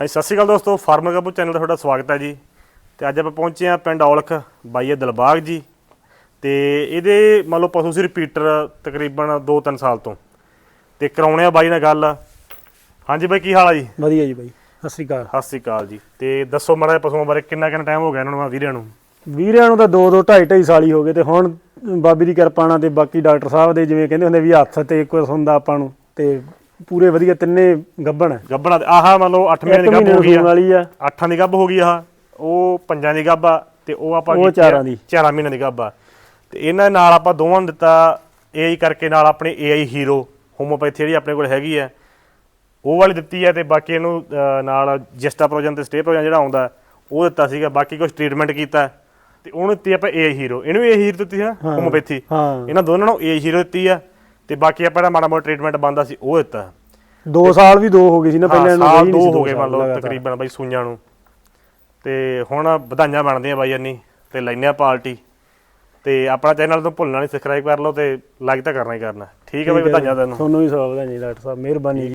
ਹਾਂਜੀ ਸਤਿ ਸ਼੍ਰੀ ਅਕਾਲ ਦੋਸਤੋ ਫਾਰਮਰ ਗੱਬੂ ਚੈਨਲ ਤੇ ਤੁਹਾਡਾ ਸਵਾਗਤ ਹੈ ਜੀ। ਤੇ ਅੱਜ ਆਪਾਂ ਪਹੁੰਚੇ ਆ ਪਿੰਡ ਔਲਖ ਬਾਈ ਹੈ ਦਿਲਬਾਗ ਜੀ। ਤੇ ਇਹਦੇ ਮੰਨ ਲਓ ਪਸ਼ੂ ਸੀ ਰਿਪੀਟਰ ਤਕਰੀਬਨ 2-3 ਸਾਲ ਤੋਂ। ਤੇ ਕਰਾਉਣੇ ਆ ਬਾਈ ਨਾਲ ਗੱਲ। ਹਾਂਜੀ ਬਾਈ ਕੀ ਹਾਲ ਆ ਜੀ? ਵਧੀਆ ਜੀ ਬਾਈ ਸਤਿ ਸ੍ਰੀ ਅਕਾਲ। ਸਤਿ ਸ਼੍ਰੀ ਅਕਾਲ ਜੀ। ਤੇ ਦੱਸੋ ਮਾੜਾ ਜਿਹਾ ਪਸ਼ੂਆਂ ਬਾਰੇ ਕਿੰਨਾ ਕਿੰਨਾ ਟਾਈਮ ਹੋ ਗਿਆ ਇਹਨਾਂ ਨੂੰ ਆ ਵੀਰਿਆਂ ਨੂੰ? ਵੀਰਿਆਂ ਨੂੰ ਤਾਂ 2 2 2.5 2.5 ਸਾਲ ਹੀ ਹੋ ਗਏ। ਤੇ ਹੁਣ ਬਾਬੀ ਦੀ ਕਿਰਪਾ ਨਾਲ ਤੇ ਬਾਕੀ ਡਾਕਟਰ ਸਾਹਿਬ ਦੇ ਜਿਵੇਂ ਕਹਿੰਦੇ ਹੁੰਦੇ ਵੀ ਹੱਥ ਤੇ ਕੁਝ ਹੁੰਦਾ ਆਪਾਂ ਨੂੰ ਤੇ ਪੂਰੇ ਵਧੀਆ ਤਿੰਨੇ ਗੱਬਣ ਹੈ। ਗੱਬਣਾ ਦੇ ਆਹ ਮੰਨ ਲਓ 8 ਮਹੀਨੇ ਦੀ ਗੱਬ ਹੋ ਗਈ ਆ। ਵਾਲੀ ਆ। 8 ਦੀ ਗੱਬ ਹੋ ਗਈ ਆਹ ਉਹ ਪੰਜਾਂ ਦੀ ਗੱਬ ਆ ਤੇ ਉਹ ਆਪਾਂ ਉਹ ਕੀਤੀ ਆ ਚਾਰਾਂ ਦੀ। ਚਾਰਾਂ ਮਹੀਨਿਆਂ ਦੀ ਗੱਬ ਆ। ਤੇ ਇਹਨਾਂ ਨਾਲ ਆਪਾਂ ਦੋਵਾਂ ਨੂੰ ਦਿੱਤਾ ਏਆਈ ਕਰਕੇ ਨਾਲ ਆਪਣੇ ਏਆਈ ਹੀਰੋ ਹੋਮੋਪੈਥੀ ਜਿਹੜੀ ਆਪਣੇ ਕੋਲ ਹੈਗੀ ਆ। ਉਹ ਵਾਲੀ ਦਿੱਤੀ ਹੈ ਤੇ ਬਾਕੀ ਇਹਨੂੰ ਅਹ, ਨਾਲ ਜਸਟਾ ਪ੍ਰੋਜਨ ਤੇ ਸਟੇ ਪ੍ਰੋਜਨ ਜਿਹੜਾ ਆਉਂਦਾ ਉਹ ਦਿੱਤਾ ਸੀਗਾ। ਬਾਕੀ ਕੁਝ ਟ੍ਰੀਟਮੈਂਟ ਕੀਤਾ। ਤੇ ਉਹਨੂੰ ਦਿੱਤੀ ਆਪਾਂ ਏਆਈ ਹੀਰੋ। ਇਹਨੂੰ ਏਆਈ ਹੀਰੋ ਦਿੱਤੀ ਹਾਂ। ਹੋਮੋਪੈਥੀ ਹਾਂ। ਇਹਨਾਂ ਦੋਨਾਂ ਨੂੰ ਏਆਈ ਹੀਰੋ ਦਿੱਤੀ ਆ। ਤੇ ਬਾਕੀ ਆਪਾਂ ਜਿਹੜਾ ਮਾੜਾ ਮੋਟਾ ਟ੍ਰੀਟਮੈਂਟ ਬੰਦਾ ਸੀ ਉਹ ਦਿੱਤਾ। 2 ਸਾਲ ਵੀ 2 ਹੋ ਗਏ ਸੀ ਨਾ ਪਹਿਲਾਂ ਇਹਨੂੰ ਸਾਲ ਗਈ ਦੋ ਨਹੀਂ ਸੀ ਹੋ ਦੋ ਗਏ ਮੰਨ ਲਓ। ਤਕਰੀਬਨ ਬਾਈ ਸੂਈਆਂ ਨੂੰ। ਤੇ ਹੁਣ ਵਧਾਈਆਂ ਬਣਦੀਆਂ ਬਾਈ ਅੰਨੀ ਤੇ ਲੈਨੇ ਆ ਪਾਰਟੀ। ਤੇ ਆਪਣਾ ਚੈਨਲ ਤੋਂ ਭੁੱਲਣਾ ਨਹੀਂ ਸਬਸਕ੍ਰਾਈਬ ਕਰ ਲਓ ਤੇ ਲਾਈਕ ਤਾਂ ਕਰਨਾ ਹੀ ਕਰਨਾ। ਠੀਕ ਹੈ ਬਾਈ ਵਧਾਈਆਂ ਤੈਨੂੰ। ਤੁਹਾਨੂੰ ਵੀ ਹੈ ਜੀ ਡਾਕਟਰ ਸਾਹਿਬ ਮਿਹਰਬਾਨੀ